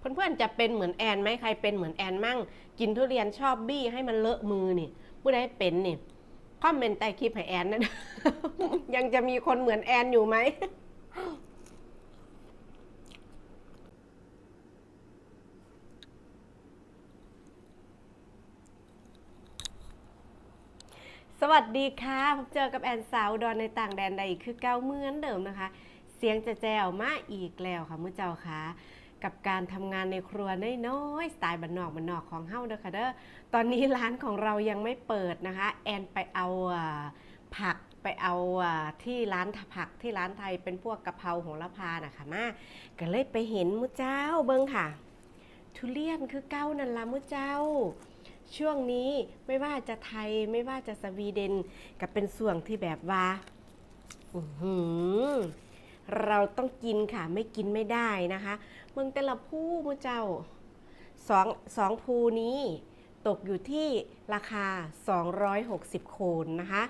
เพื่อนๆจะเป็นเหมือนแอนไหมใครเป็นเหมือนแอนมั่ง กินทุเรียนชอบบี้ให้มันเลอะมือนี่ผู้ใดเป็นนี่คอมเมนต์ใต้คลิปให้แอนนะยังจะมีคนเหมือนแอนอยู่ไหมสวัสดีค่ะพบเจอกับแอนสาวดอนในต่างแดนใดคือเก้าเมือนเดิมนะคะ เสียงจะแจวมาอีกแล้วค่ะมื้อเจ้าค่ะ กับการทำงานในครัวน้อยๆสไตล์บันนอกบันนอกของเฮ้าเด้อค่ะเด้อตอนนี้ร้านของเรายังไม่เปิดนะคะ แอนไปเอาผักไปเอาที่ร้านผักที่ร้านไทยเป็นพวกกะเพราโหระพานะคะมาก็เลยไปเห็นมื้อเจ้าเบิ้งค่ะ ทุเรียนคือเก้านั่นละมื้อเจ้า ช่วงนี้ไม่ว่าจะไทยไม่ว่าจะสวีเดนก็เป็นส่วงที่แบบว่าอือหือ เราต้องกินค่ะไม่กินไม่ได้นะคะเมืองแต่ละผู้มือเจ้าสองสองภูนี้ตกอยู่ที่ราคา 260 โคนนะคะ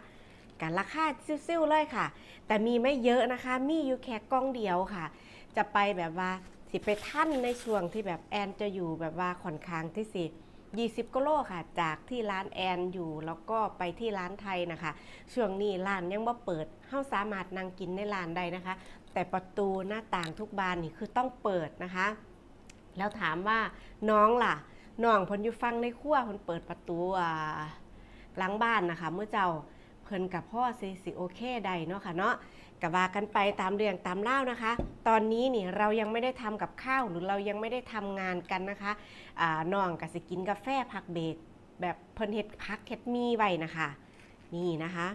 กับราคาซิ่วๆเลยค่ะ แต่มีไม่เยอะนะคะ มีอยู่แค่กล้องเดียวค่ะ จะไปแบบว่าสิไปท่านในช่วงที่แบบแอนจะอยู่แบบว่าค่อนข้างที่สิ20กิโลค่ะ จากที่ร้านแอนอยู่แล้วก็ไปที่ร้านไทยนะคะ ช่วงนี้ร้านยังบ่เปิดเฮาสามารถนั่งกินในร้านได้นะคะ แต่ประตูหน้าต่างทุกบานนี่คือต้องเปิดนะคะ แล้วถามว่าน้องล่ะน้องพนอยู่ฟังในครัวพนเปิดประตูอ่าหลังบ้านนะคะ เมื่อเจ้าเพิ่นกับพ่อสิสิโอเคได้เนาะค่ะเนาะกว่ากันไปตามเรื่องตามเล่านะคะ ตอนนี้นี่เรายังไม่ได้ทำกับข้าวหรือเรายังไม่ได้ทำงานกันนะคะอ่าน้องก็สิกินกาแฟพักเบรกแบบเพิ่นเฮ็ดพักเฮ็ดมีไว้นะคะ นี่นะคะ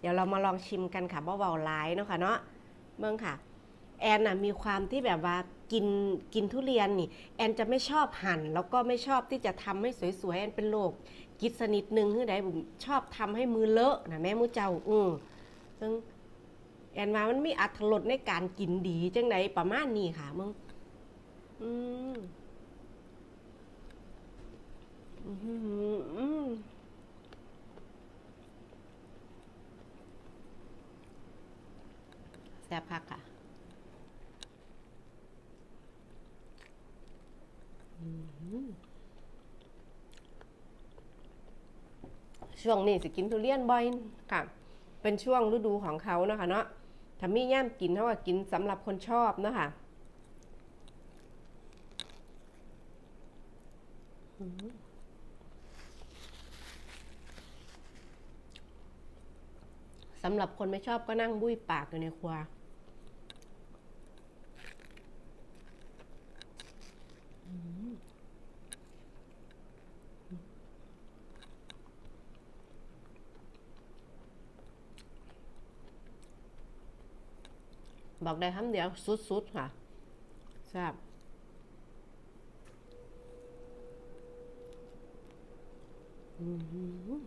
เดี๋ยวเรามาลองชิมกันค่ะบ่เบาหลายเนาะค่ะเนาะ เบิ่งค่ะ แอนน่ะมีความที่แบบว่ากินกินทุเรียนนี่ แอนจะไม่ชอบหั่น แล้วก็ไม่ชอบที่จะทำให้สวยๆแอนเป็นโรคกิดสนิดนึงคือใดบุ๋มชอบทำให้มือเลอะนะแม่มูเจ้า อือซึ่งแอนว่ามันมีอัตรสในการกินดีจังไดประมาณนี้ค่ะมึงอืมอื้อหืออืมแซ่บคักค่ะช่วงนี้สิกินทุเรียนบ่อยค่ะ เป็นช่วงฤดูของเขาเนาะคะเนาะถ้ามีย่ามกินเท่ากับกินสำหรับคนชอบเนาะคะสำหรับคนไม่ชอบก็นั่งบุ้ยปากอยู่ในครัวอืม บอกได้คำเดียวสุดๆค่ะแซ่บอืม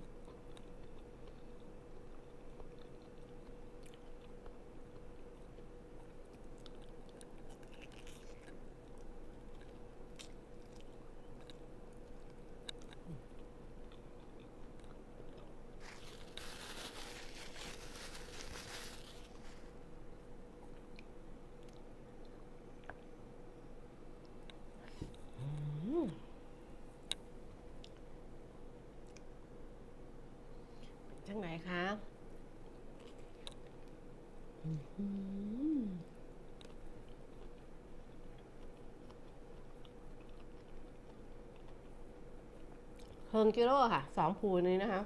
จังไหนคะอื้อหือเคิ งกิโลค่ะสองภูนี้นะคะ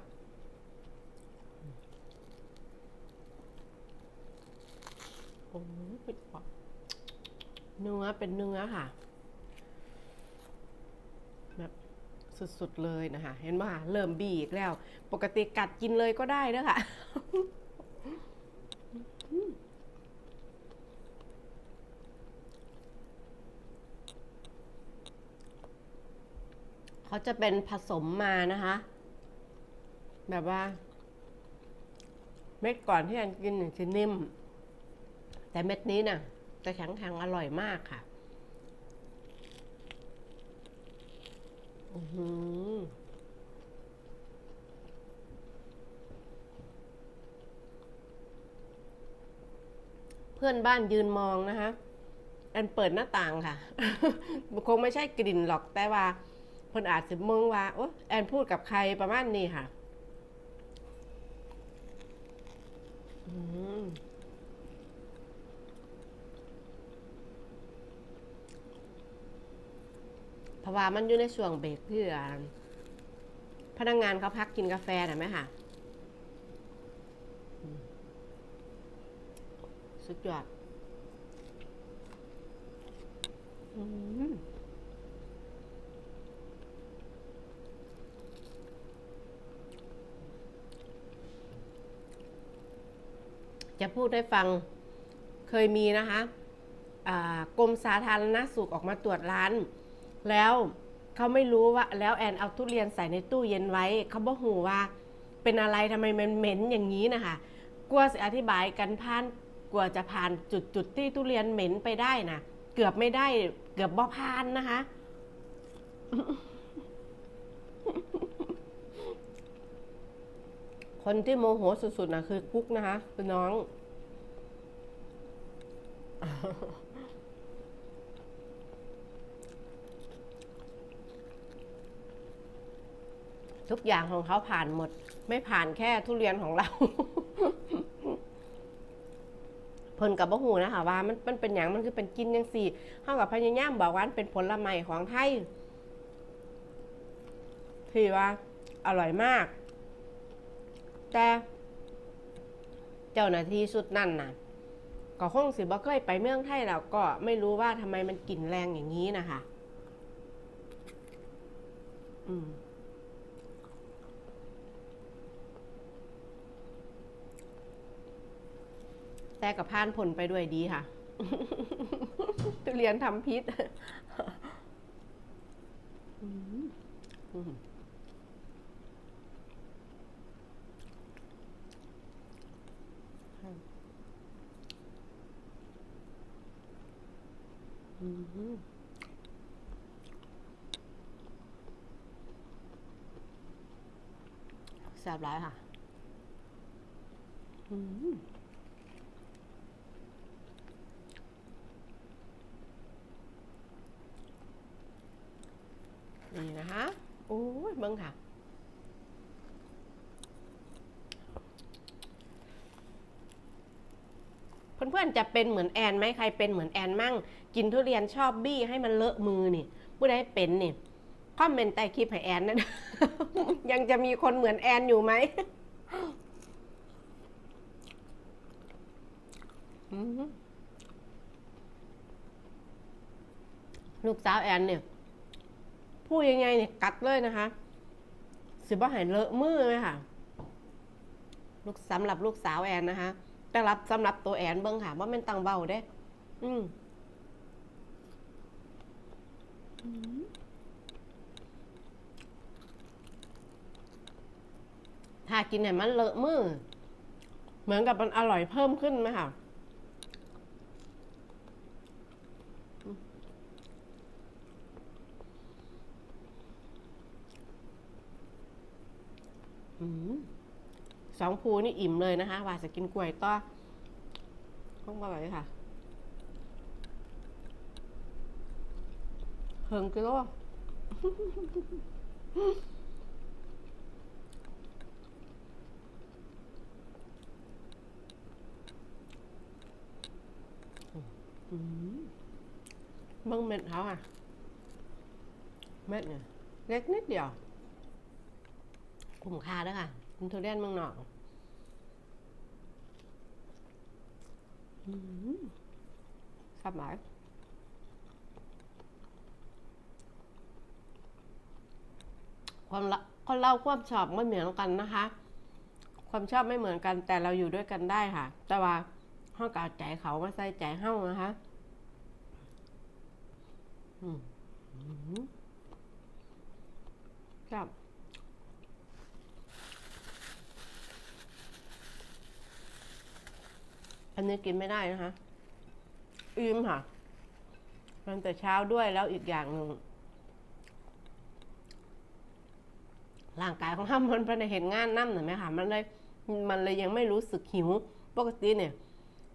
โอ้ยเนื้อเป็นเนื้อค่ะ แบบสุดๆเลยนะคะ เห็นป่ะเริ่มบีอีกแล้ว ปกติกัดกินเลยก็ได้นะคะ เขาจะเป็นผสมมานะคะ แบบว่า เม็ดก่อนที่อันกินเนี่ยจะนิ่ม แต่เม็ดนี้น่ะจะแข็งๆอร่อยมากค่ะอือเพื่อนบ้านยืนมองนะคะแอนเปิดหน้าต่างค่ะ คงไม่ใช่กลิ่นหรอกแต่ว่า เพิ่นอาจจะมองว่าโอ๊ยแอนพูดกับใครประมาณนี้ค่ะเพราะว่ามันอยู่ในช่วงเบรกเพื่อพนักงานเขาพักกินกาแฟนะไหมค่ะ สุดยอดอืม จะพูดให้ฟังเคยมีนะคะกรมสาธารณสุขออกมาตรวจร้าน แล้วเขาไม่รู้ว่าแล้วแอนเอาทุเรียนใส่ในตู้เย็นไว้เขาบอกหูว่า เป็นอะไรทำไมมันเหม็นอย่างนี้นะคะกลัวจะอธิบายกันผ่านกลัวจะผ่านจุดจุดที่ทุเรียนเหม็นไปได้นะเกือบไม่ได้ เกือบบ่ผ่านนะคะ คนที่โมโหสุดๆนะคือกุ๊กนะคะคือน้อง ทุกอย่างของเขาผ่านหมด ไม่ผ่านแค่ทุเรียนของเรา เพิ่นกับบ่หูนะคะว่ามันมันเป็นอย่างมันคือเป็นกินยังสี่เท่ากับพญายามบอกว่ามันเป็นผลไม้ของไทยที่ว่า อร่อยมาก แต่เจ้าหน้าที่ชุดนั่นน่ะก็คงสิบ่เคยไปเมืองไทยแล้วก็ไม่รู้ว่าทำไมมันกลิ่นแรงอย่างนี้นะคะ อืมแต่กับพานผลไปด้วยดีค่ะทุเรียนทำพิษอืมอืมอืม แซ่บร้ายค่ะนี่นะคะโอ้ยเบิ้งค่ะ เพื่อนๆจะเป็นเหมือนแอนไหมใครเป็นเหมือนแอนมั่ง กินทุเรียนชอบบี้ให้มันเลอะมือนี่ผู้ใดเป็นนี่คอมเมนต์ใต้คลิปให้แอนนะยังจะมีคนเหมือนแอนอยู่ไหมลูกสาวแอนเนี่ยพูดยังไงเนี่ยกัดเลยนะคะสิบ่ใหายเลอะมือเลยค่ะ ลูกสำหรับลูกสาวแอนนะคะ แต่รับสำหรับตัวแอนเบิ้งค่ะว่ามันตังเบาเด้ อืมถ้ากินเนี่ยมันเลอะมือ เหมือนกับมันอร่อยเพิ่มขึ้นไหมค่ะ อืม สองภูนี่อิ่มเลยนะคะว่าจะกินกล้วยต่อต้องมาเลยค่ะเพิงกิโลอืมเบิ้งเม็ดเขาค่ะ เม็ดเนี่ยเล็กนิดเดียว คุ้มค่าด้วยค่ะ ทุเรียนเมืองนอกอืมครับหมายความละคนเราความชอบไม่เหมือนกันนะคะ ความชอบไม่เหมือนกัน แต่เราอยู่ด้วยกันได้ค่ะ แต่ว่าห้องกาใจเขามาใส่ใจเฮ้านะคะอืมอืมครับ อันนี้กินไม่ได้นะคะอิ่มค่ะมันแต่เช้าด้วยแล้วอีกอย่างหนึ่งร่างกายของห้ามมันไปในเห็นงานน้ำหน่อยไหมคะมันเลยมันเลยยังไม่รู้สึกหิว ปกติเนี่ย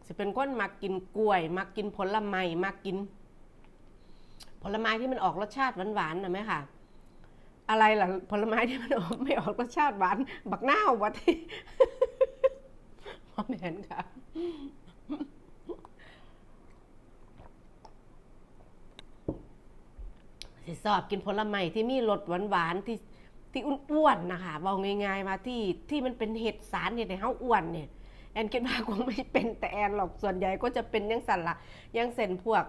สิเป็นคนมักกินกล้วยมักกินผลไม้มักกิน ผลไม้ที่มันออกรสชาติหวานๆนะไหมค่ะ อะไรล่ะผลไม้ที่มันออกไม่ออกรสชาติหวาน บักหน้าววัดที่ พ่อแมนค่ะ สิสอบกินผลไม้ที่มีรสหวานๆที่ที่อ้วนๆนะคะบอกง่ายๆมาที่ที่มันเป็นเห็ดสารเห็ดในเฮาอ้วนเนี่ยแอนคิดว่าคงไม่เป็นแต่แอนหรอกส่วนใหญ่ก็จะเป็นยังสันละยังเส้นพวก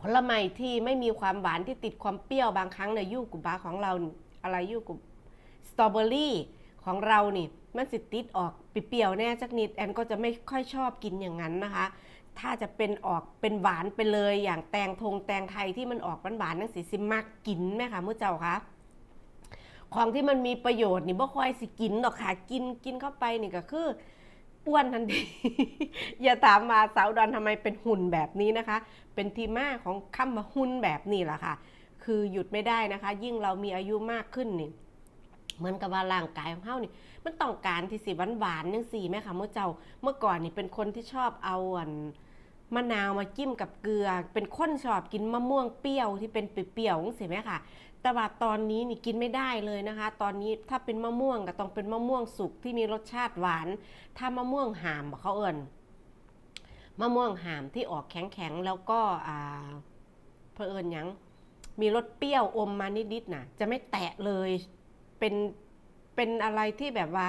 ผลไม้ที่ไม่มีความหวานที่ติดความเปรี้ยวบางครั้งในยยูกุบาของเราอะไรยูกุสตรอเบอรี่ของเรานี่ มันสิติดออกเปรี้ยวแน่จักนิดแอนก็จะไม่ค่อยชอบกินอย่างนั้นนะคะ ถ้าจะเป็นออกเป็นหวานไปเลยอย่างแตงทงแตงไทยที่มันออกหวานๆนั่นสิสิมักกินไหมคะมื่อเจ้าคะของที่มันมีประโยชน์นี่บ่ค่อยสิกินหรอกค่ะกินกินเข้าไปนี่ก็คืออ้วนทันที อย่าถามมาสาวดอนทำไมเป็นหุ่นแบบนี้นะคะ เป็นที่มาของคำว่าหุ่นแบบนี้แหละค่ะ คือหยุดไม่ได้นะคะ ยิ่งเรามีอายุมากขึ้นนี่ เหมือนกับว่าร่างกายของเฮานี่มันต้องการที่สิหวานหวานๆยังสี่แม่ค่ะเมื่อเจ้าเมื่อก่อนนี่เป็นคนที่ชอบเอาอันมะนาวมาจิ้มกับเกลือ เป็นคนชอบกินมะม่วงเปรี้ยวที่เป็นเปรี้ยวๆสิแม่ค่ะ แต่ว่าตอนนี้นี่กินไม่ได้เลยนะคะ ตอนนี้ถ้าเป็นมะม่วงก็ต้องเป็นมะม่วงสุกที่มีรสชาติหวาน ถ้ามะม่วงหามเขาเอิญมะม่วงหามที่ออกแข็งๆแล้วก็อ่าเพอเอิญยังมีรสเปรี้ยวอมมานิดๆน่ะจะไม่แตะเลย เป็นเป็นอะไรที่แบบว่า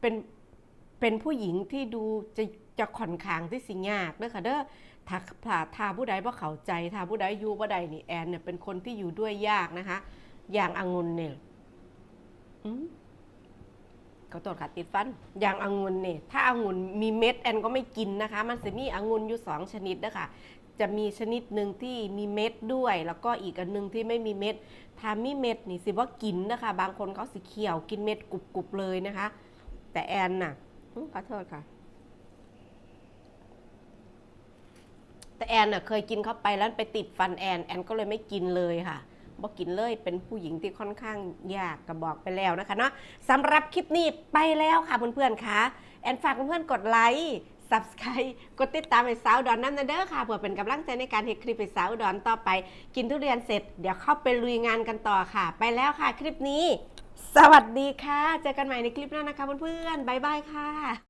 เป็นเป็นผู้หญิงที่ดูจะจะค่อนขางที่สิยากเด้อค่ะเด้อถ้าถ้าถ้าผู้ใดบ่เข้าใจถ้าผู้ใดอยู่บ่ใดนี่แอนเนี่ยเป็นคนที่อยู่ด้วยยากนะคะ อย่างองุ่นเนี่ยอืมก็ตรวจค่ะติดฟัน อย่างองุ่นเนี่ยถ้าองุ่นมีเม็ดแอนก็ไม่กินนะคะ มันจะมีองุ่นอยู่สองชนิดนะคะ จะมีชนิดหนึ่งที่มีเม็ดด้วย แล้วก็อีกอันหนึงที่ไม่มีเม็ดถ้ามีเม็ดนี่สิว่ากินนะคะ บางคนเขาสิเคี่ยวกินเม็ดกรุบๆเลยนะคะ แต่แอนน่ะอื้อขอโทษค่ะ แต่แอนน่ะเคยกินเข้าไปแล้วไปติดฟันแอนแอนก็เลยไม่กินเลยค่ะบอกกินเลยเป็นผู้หญิงที่ค่อนข้างยากกระบอกไปแล้วนะคะเนาะสำหรับคลิปนี้ไปแล้วค่ะเพื่อนๆค่ะแอนฝากเพื่อนๆกดไลค์ subscribe กดติดตามไปสาวดอนนั่นนเด้อค่ะเพื่อเป็นกำลังใจในการเฮ็ดคลิปไปสาวดอนต่อไป กินทุเรียนเสร็จ เดี๋ยวเข้าไปลุยงานกันต่อค่ะ ไปแล้วค่ะคลิปนี้ สวัสดีค่ะ เจอกันใหม่ในคลิปหน้านะคะเพื่อนๆบ๊ายบายค่ะ